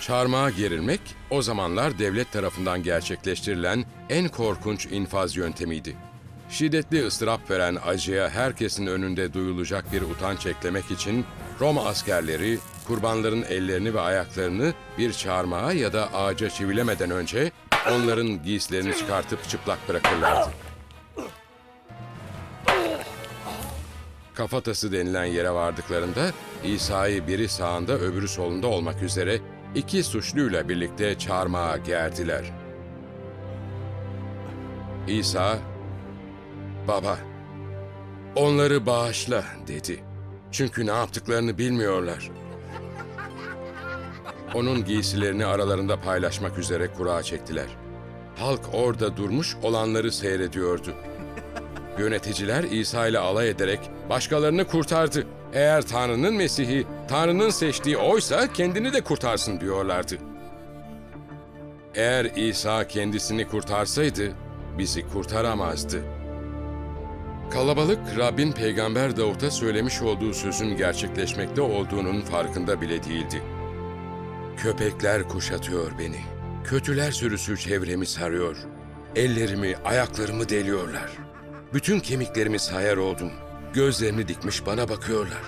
Çarmıha gerilmek o zamanlar devlet tarafından gerçekleştirilen en korkunç infaz yöntemiydi. Şiddetli ıstırap veren acıya herkesin önünde duyulacak bir utanç eklemek için Roma askerleri kurbanların ellerini ve ayaklarını bir çarmıha ya da ağaca çivilemeden önce onların giysilerini çıkartıp çıplak bırakırlardı. Kafatası denilen yere vardıklarında İsa'yı biri sağında öbürü solunda olmak üzere iki suçluyla birlikte çarmıha gerdiler. İsa, "Baba, onları bağışla." dedi. Çünkü ne yaptıklarını bilmiyorlar. Onun giysilerini aralarında paylaşmak üzere kura çektiler. Halk orada durmuş olanları seyrediyordu. Yöneticiler İsa ile alay ederek başkalarını kurtardı. Eğer Tanrı'nın Mesih'i, Tanrı'nın seçtiği oysa kendini de kurtarsın diyorlardı. Eğer İsa kendisini kurtarsaydı bizi kurtaramazdı. Kalabalık Rabbin peygamber Davut'a söylemiş olduğu sözün gerçekleşmekte olduğunun farkında bile değildi. Köpekler kuşatıyor beni. Kötüler sürüsü çevremi sarıyor. Ellerimi, ayaklarımı deliyorlar. Bütün kemiklerimi sayar oldum. Gözlerini dikmiş bana bakıyorlar.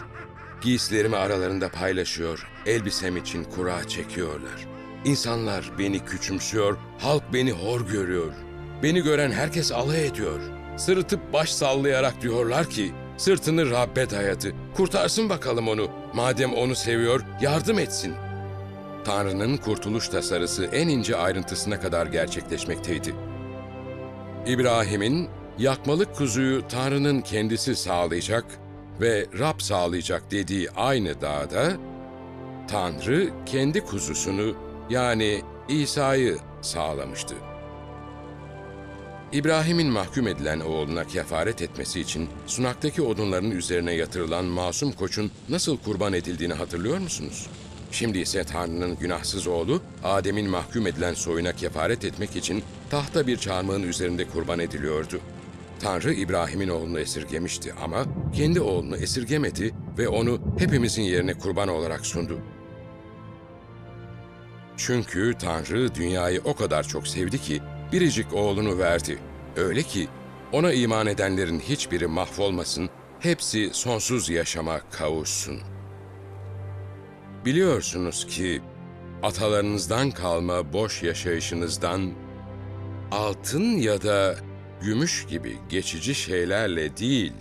Giysilerimi aralarında paylaşıyor, elbisem için kura çekiyorlar. İnsanlar beni küçümsüyor, halk beni hor görüyor. Beni gören herkes alay ediyor. Sırıtıp baş sallayarak diyorlar ki, sırtını Rabbe dayadı. Kurtarsın bakalım onu. Madem onu seviyor, yardım etsin.'' Tanrı'nın kurtuluş tasarısı en ince ayrıntısına kadar gerçekleşmekteydi. İbrahim'in yakmalık kuzuyu Tanrı'nın kendisi sağlayacak ve Rab sağlayacak dediği aynı dağda, Tanrı kendi kuzusunu yani İsa'yı sağlamıştı. İbrahim'in mahkum edilen oğluna kefaret etmesi için sunaktaki odunların üzerine yatırılan masum koçun nasıl kurban edildiğini hatırlıyor musunuz? Şimdi ise Tanrı'nın günahsız oğlu, Adem'in mahkum edilen soyuna kefaret etmek için tahta bir çarmıhın üzerinde kurban ediliyordu. Tanrı İbrahim'in oğlunu esirgemişti ama kendi oğlunu esirgemedi ve onu hepimizin yerine kurban olarak sundu. Çünkü Tanrı dünyayı o kadar çok sevdi ki biricik oğlunu verdi. Öyle ki ona iman edenlerin hiçbiri mahvolmasın, hepsi sonsuz yaşama kavuşsun. Biliyorsunuz ki atalarınızdan kalma boş yaşayışınızdan altın ya da gümüş gibi geçici şeylerle değil,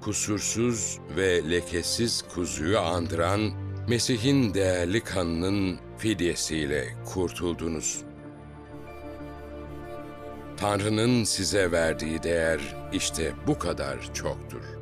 kusursuz ve lekesiz kuzuyu andıran Mesih'in değerli kanının fidyesiyle kurtuldunuz. Tanrı'nın size verdiği değer işte bu kadar çoktur.